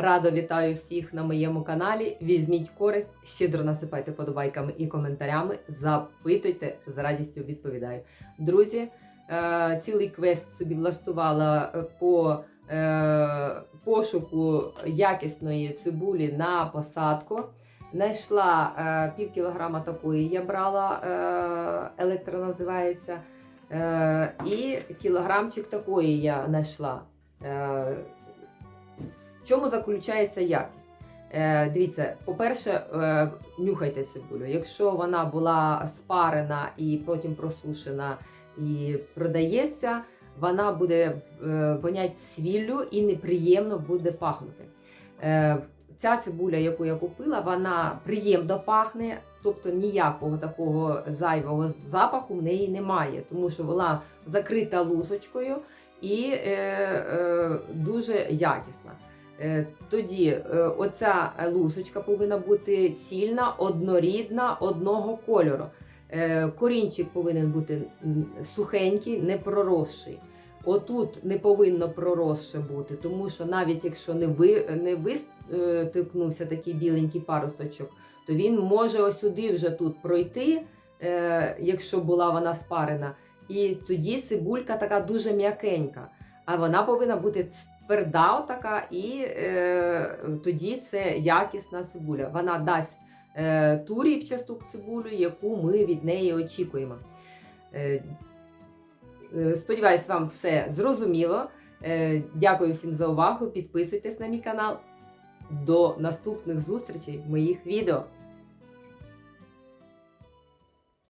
Радо вітаю всіх на моєму каналі. Візьміть користь, щедро насипайте подобайками і коментарями. Запитуйте, з радістю відповідаю. Друзі, е, цілий квест собі влаштувала е, по е, пошуку якісної цибулі на посадку. Знайшла е, пів кілограма такої, я брала, електро називається. І кілограмчик такої я знайшла. В чому заключається якість? Е, дивіться, по-перше, е, нюхайте цибулю. Якщо вона була спарена і потім просушена і продається, вона буде е, вонять свіллю і неприємно буде пахнути. Е, ця цибуля, яку я купила, вона приємно пахне, тобто ніякого такого зайвого запаху в неї немає, тому що вона закрита лусочкою і е, е, дуже якісна. Е, Тоді е, оця лусочка повинна бути цільна, однорідна, одного кольору. Е, Корінчик повинен бути сухенький, не проросший. Отут не повинно проросше бути, тому що навіть якщо не ви не вистикнувся такий біленький паросточок, то він може сюди вже тут пройти, якщо була вона спарена. І тоді цибулька така дуже м'якенька. А вона повинна бути тверда така, і е, тоді це якісна цибуля. Вона дасть е, ту ріпчасту цибулю, яку ми від неї очікуємо. Е, е, сподіваюсь, вам все зрозуміло. Е, дякую всім за увагу. Підписуйтесь на мій канал. До наступних зустрічей в моїх відео.